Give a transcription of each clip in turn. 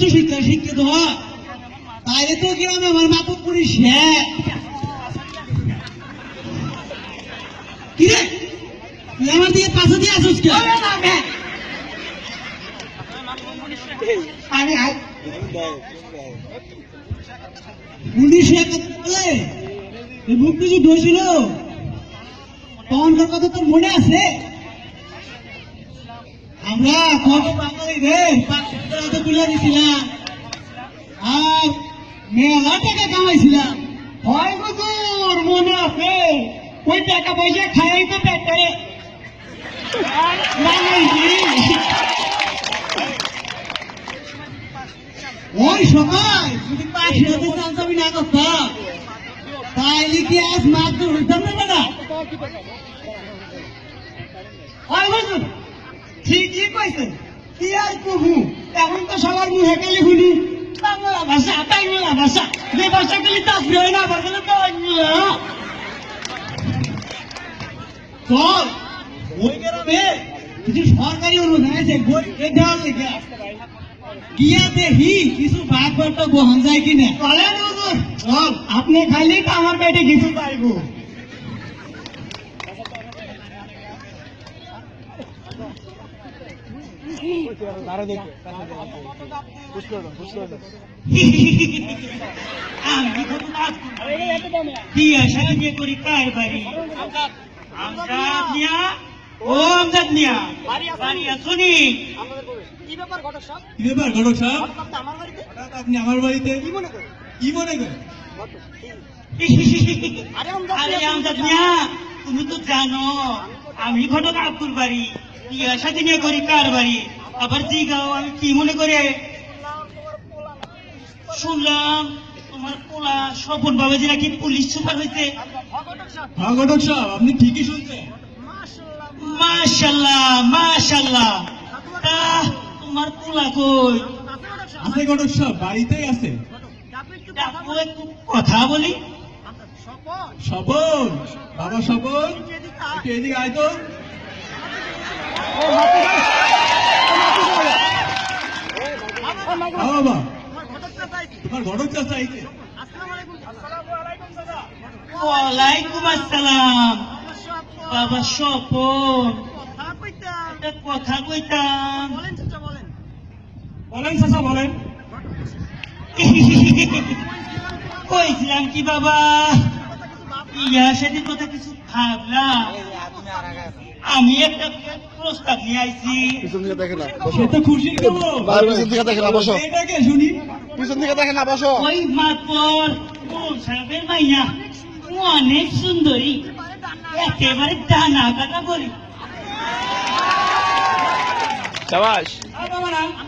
কিসের শিক্ষিত হয় তাইলে তো গ্রামে আমার মাতক করিস হ্যাঁ কি রে তুই আমার দিকে পাশে দিয়ে আসিস আমি আই উনিশশো মুক্তিযুদ্ধ হয়েছিল তখনকার কথা তোর মনে আছে আমরা তুলে দিছিলাম আর মেলা টাকা কামাইছিলাম হয় হুজুর মনে আছে ওই টাকা পয়সা খাই তো পেটে ওই সময় আজ মাত্র হইতাম না বেটা? ঠিকই কইছে কি আর কহু? এখন তো সবার মুখে গেলে শুনি বাংলা ভাষা বাংলা ভাষা। যে ভাষা গেলে তাসবি হয় না বাংলা। চল, ওই গ্রামে কিছু সরকারি অনুদান আছে দেওয়ার লেগে গিয়া দেখি কিছু ভাগ বার্তা বহন যায় কিনা। চলেন হুজুর। চল। আপনি খালি তো আমার পেটে কিছু পাইবো আমজাদ মিয়া। ও আমজাদ মিয়া। আসুনি কি ব্যাপার ঘটক সাহেব? কি ব্যাপার ঘটক সাহেব? আমার বাড়িতে? আপনি আমার বাড়িতে? কি মনে কি মনে করেন? আরে আমজাদ মিয়া, তুমি তো জানো আমি ঘটক আব্দুল বাড়ি। বিয়ে শাদী নিয়ে করি কার বাড়ি? আবার জিগাও আমি কি মনে করে? শুনলাম তোমার পোলা স্বপন বাবাজি নাকি পুলিশ সুপার হয়েছে ঘটক সাহেব, হ্যাঁ ঘটক সাহেব আপনি ঠিকই শুনছেন। মাশাল্লাহ মাশাল্লাহ তা তোমার পোলা কই আছে ঘটক সাহেব বাড়িতেই আছে একটু কথা বলি স্বপন বাবা স্বপন একটু এদিকে আয়। তো বাবা, হ্যাঁ তোমার ঘটক চাচা আইছে। তোমার ঘটক চাচা আইছে আসসালামু আলাইকুম। আসসালামু আলাইকুম চাচা। ওয়ালাইকুম আসসালাম বাবা স্বপন কথা কইতাম। বলেন চাচা, বলেন। কইছিলাম কি বাবা। ইয়া সেদিন কথা কিছু ভাবলাম। আমি একটা প্রস্তাব নিয়ে আইছি। পিছন দিকে দেখে না সে তো খুশির খবর পিছন দিকে দেখে না বসো। এটাকে শুনি। পিছন দিকে দেখে না বসো। ওই মাতর কোন সাহেবের মাইয়া? অনেক সুন্দরী। একেবারে ডানা কাটা বলি। সাবাস। আর বাবা না আমার পক্ষে বিয়ে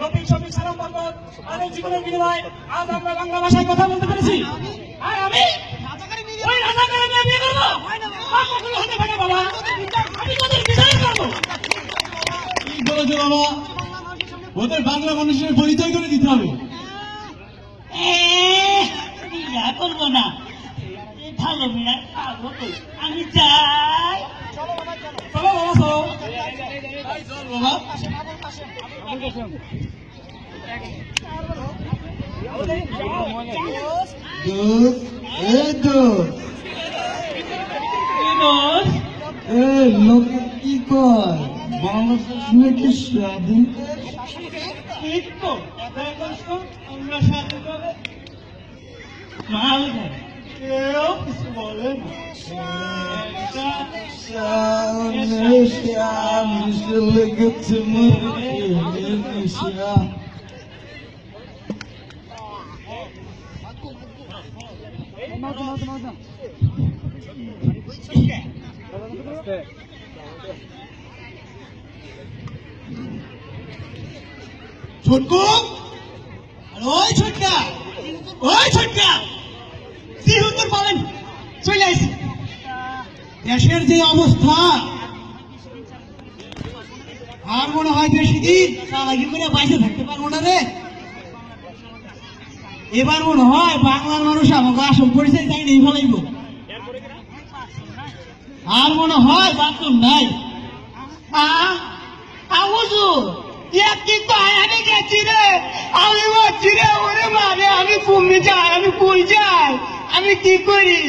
রফিক শফিক সালাম বরকত তাদের জীবনের বিনিময়ে আজ আমরা বাংলা ভাষায় কথা বলতে পেরেছি। আর আমি রাজাকারী ওই রাজাকারের মেয়ে বিয়ে করব? কখনো হতে পারে বাবা। আমি তোদের বিচার করব। কি বলেছ বাবা বাংলা মানুষের ওদের বাংলা মানুষের পরিচয় করে দিতে হবে। করব না। এ, ভালো মেয়ে আমি যাই চলো বাবা চলো। লোকে কি কয় বাংলাদেশ নাকি স্বাধীন আমরা স্বাধীনভাবে মাল খাই কেউ কিছু বলে না সামনে সামনে লেগেছে কি উত্তর পাবেন চলে আইসি দেশের যে অবস্থা, আর মনে হয় বেশি দিন চালাকি করে বাইসে থাকতে পারব না রে। এবার মনে হয় বাংলার মানুষ আমাকে আসল পরিচয় চাই নেই ফেলাইব আর মনে হয় বাথরুম নাই। আমি গেছি রে। যাই, আমি কই যাই? আমি কি করি?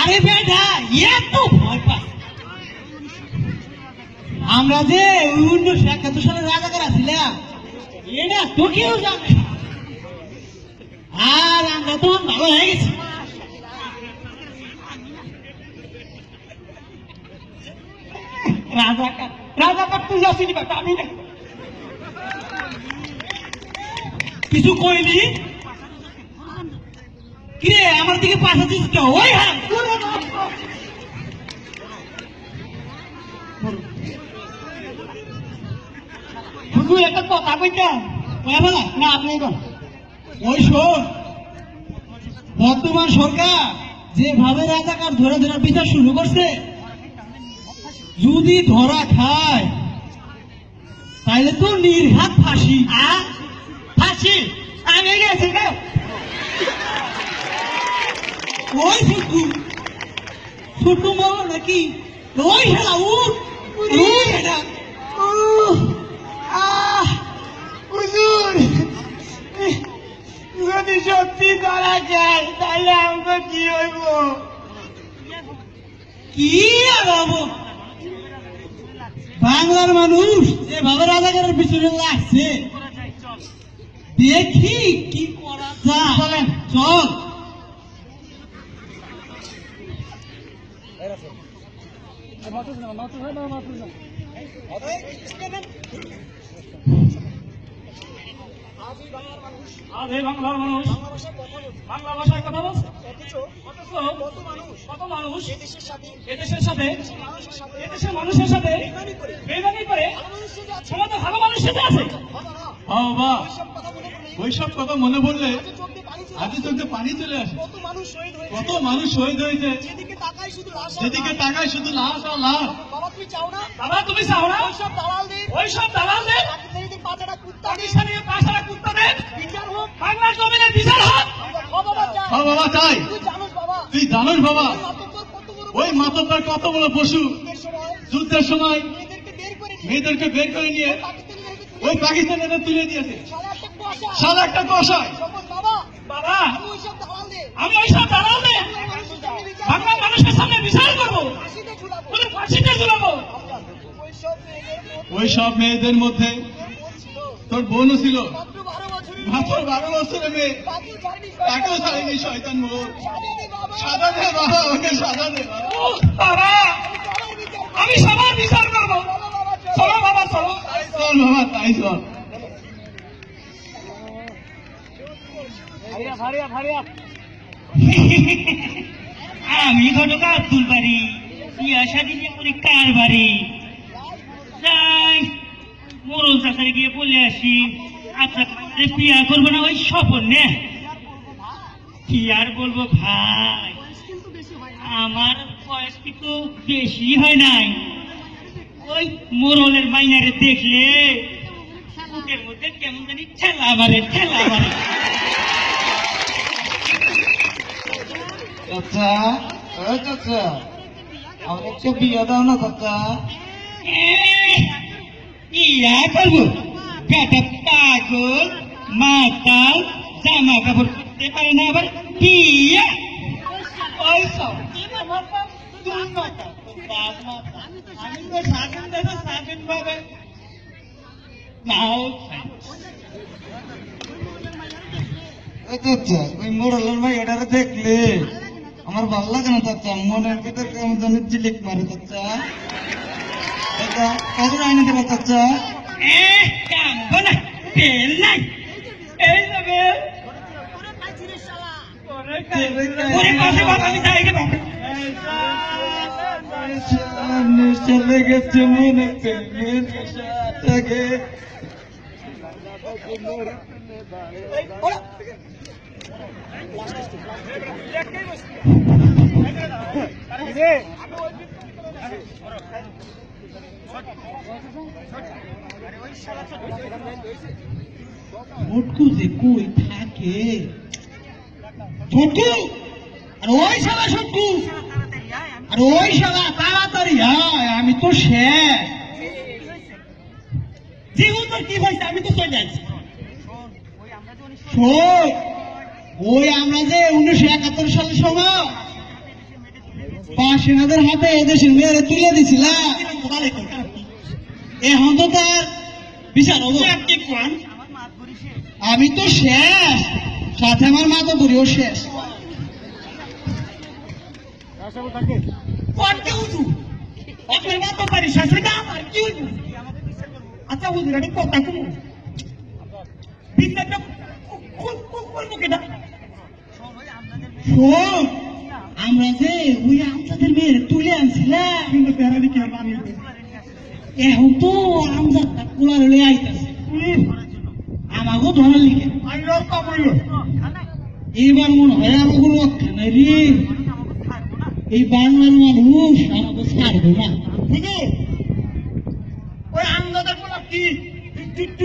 আরে বেটা এত ভয় পাই আমরা যে উনিশশো একাত্তর সালে রাজাকার আছিলাম, এটা তো কেউ জানে। আর আমরা তো ভালো হয়ে গেছি। রাজাকার রাজাকার তুই কিছু কইনি কিরে, আমার দিকে পাশা দিস ওই কথা আপনি বর্তমান সরকার যেভাবে রাজাকার ধরে ধরে বিচার শুরু করছে, যদি ধরা খায় তাহলে তো নির্ঘাত ফাঁসি। ফাঁসি? আমি গেছি ওই ছোটু ছোটু মামা নাকি? ওই হেলা উঠ। উঠ হেলা। যদি সত্যি ধরা যায় তাহলে আমাকে কি হইব? কি আর হব? বাংলার মানুষ যেভাবে রাজাকারের পিছনে লাগছে দেখি কি করা যায়। আজ এই বাংলার মানুষ বাংলা ভাষায় কথা বলছে কত মানুষ এদেশের সাথে এদেশের মানুষের সাথে বেমানি করে সমাজে ভালো মানুষ সাথে আছে বাবা ওইসব কথা মনে পড়লে আজকে চোখে পানি চলে আসে। কত মানুষ শহীদ হয়েছে। কত মানুষ শহীদ হয়েছে। যেদিকে তাকাই শুধু লাশ আর যেদিকে। তাকায় শুধু লাশ আর লাশ। বাবা তুমি চাও না? বাবা তুমি চাও না? ওইসব দালালদের। ওইসব দালালদের? পাকিস্তানিদের পাচারা কুত্তা কুত্তাদের? বিচার হোক। বাংলার জমিনে বিচার হোক। বাবা চাই। হ্যাঁ বাবা চাই। তুই জানোস বাবা। তুই জানোস বাবা। ওই কত বড় ওই মাতব্বর কত বড় পশু? যুদ্ধের সময়। মেয়েদেরকে বের করে নিয়ে। মেয়েদেরকে বের করে নিয়ে। ওই পাকিস্তানিদের তুলে দিয়েছে। সারা একটা কুয়াশা সাদা একটা কষায় তখন বাবা। আমি ওইসব দালালদের মানুষের সামনে বিচার বাংলার মানুষের সামনে বিচার করব। ফাঁসিতে ঝুলাবো। ওই সব মেয়েদের মধ্যে তোর বোনও ছিল। মাত্র বারো বছরের মেয়ে। তাকেও ছাড়িনি শয়তান বাবা সাদা দে বাবা ওকে সাদা দে। বাবা। ও, বাবা সবার বিচার করো। আমি সবার বিচার করব। চলো বাবা চলো। চলো বাবা তাই চল বাবা তাই চল আমি ঘটকা আব্দুল বাড়ি বিয়া শাদি যে করি কার বাড়ি? যাই চাষারে গিয়ে বলে আসি আচ্ছা বিয়া করব না, ওই স্বপন নে। কি আর বলব ভাই? আমার বয়স কিন্তু বেশি হয় নাই। ওই মোরলের মাইনারে দেখলে মধ্যে কেমন জানি ঠেলা মারে ঠেলা মারে। চাচা ও চাচা আমার একটা বিয়ে দাও না চাচা। ইয়া করব? বেটা পাগল মাতাল জামা কাপড় করতে পারে না আবার বিয়া? ওই সব তিন আমার বাপ দুই মাথা। বাপ মাথা। আমি তো স্বাধীন দেশে স্বাধীন ভাবে নাও ওই চাচা ভাই এটারে দেখলে। আমার ভালো লাগে না চাচা মনের ভিতর কেমন জানি চিলিক মারে চাচা। চাচা আইনে দেবো চাচা। চলে গেছে মনে মোটকু যে কই থাকে? ছোটকু আর ওই শালা ছোটকু আর ওই শালা তাড়াতাড়ি আয় আমি তো শেষ। জীবন তোর কি হয়েছে? আমি তো চলে যাচ্ছি। শোন। ওই আমরা যে উনিশশো একাত্তর সালের সময় সেনাদের হাতে এদেশের মেয়েরে তুলে দিছিলাম। এখন তো তার বিচার আমি তো শেষ। সাথে আমার মা তো বুড়িও শেষ আচ্ছা উজু কথা কমু। কোন মুখেটা শোন আমরা যে ওই আমজাদের মেয়ের তুলে আনছিলাম কিন্তু কি এখন তো আমজাদটা কুলার লয়ে আইতাছে আমাকেও ধরার লিখে আই এইবার মনে হয় আমাকে রক্ষা নাই রে এই বাংলার মানুষ আমাকে ছাড়বে না বুঝু ওই আমদাদের বলা কি টু টু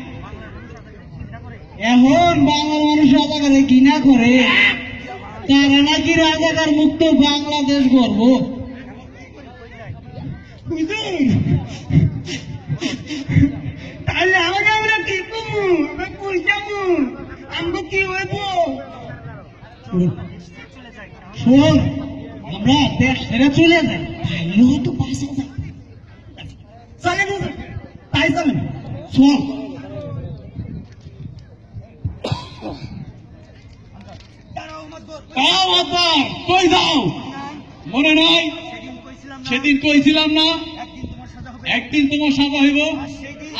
এখন বাংলার মানুষ রাজাকারে ঘৃণা করে তারা নাকি রাজাকার মুক্ত বাংলাদেশ গর্ব তাহলে আমাকে আমরা কি করব? আমরা কই যাব আমরা কি হইব? শোন আমরা দেশ ছেড়ে চলে যাই। ভালো তো বাসা যায় চলে গেছে তাই চলেন চল তাও আবার কই যাও মনে নাই সেদিন কইছিলাম না একদিন তোমার সাজা হইব।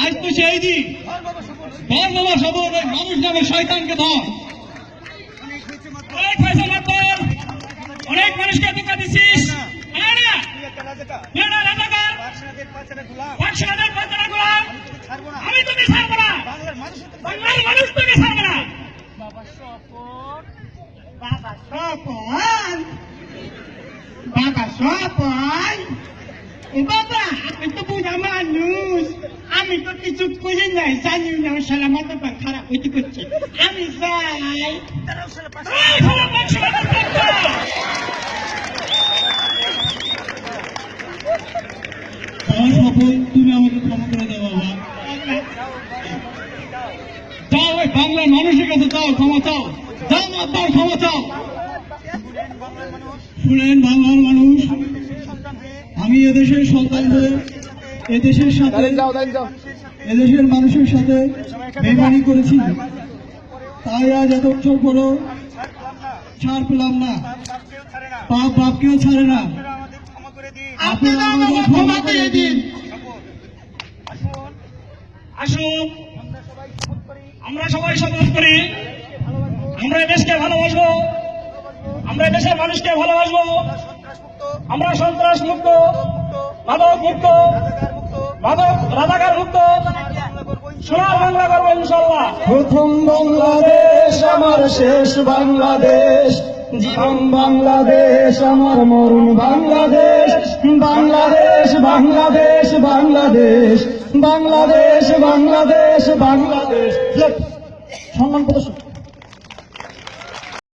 আজ তো সেই দিন। ধর বাবা সবর মানুষ নামে শয়তানকে ধর। অনেক পয়সা মাতর। অনেক মানুষকে ধোকা দিছিস না না। না রাজাকার। পাঁচশোদের পাঁচটা গোলাম। আমি তোকে ছাড়বো না। বাংলার মানুষ তোকে ছাড়বে না। বাবা সপন বাবা সপন ও বাবা আমি তো বুঝা মানুষ আমি তো কিছু করি নাই। জানি না সালা মাথা পা খারাপ হইতে করছে। আমি যাই। এই শালা পাঁচশো টাকার পাঁচটা। বাবা সপন তুমি আমাকে ক্ষমা করে দাও, বাবা। যাও, ওই বাংলার মানুষের কাছে যাও, ক্ষমা চাও। যাও তার ক্ষমা চাও। শুনেন, বাংলার মানুষ। আমি এদেশের সন্তান হয়ে এদেশের সাথে এদেশের মানুষের সাথে বেমানি করেছি। তাই আজ এত বছর পরও ছাড় পেলাম না। পাপ বাপকেও ছাড়ে না। আপনারা আমাদের ক্ষমা করে দিন। আসুন আমরা সবাই শপথ করি। আমরা দেশকে ভালোবাসবো। আমরা দেশের মানুষকে ভালোবাসবো। আমরা সন্ত্রাস মুক্ত মাদক মুক্ত মাদক রাজাকার মুক্ত সোনার বাংলা করব ইনশাল্লাহ প্রথম বাংলাদেশ আমার শেষ বাংলাদেশ। জীবন বাংলাদেশ আমার মরুণ বাংলাদেশ। বাংলাদেশ বাংলাদেশ বাংলাদেশ। বাংলাদেশ বাংলাদেশ বাংলাদেশ। সম্মান প্রদর্শন।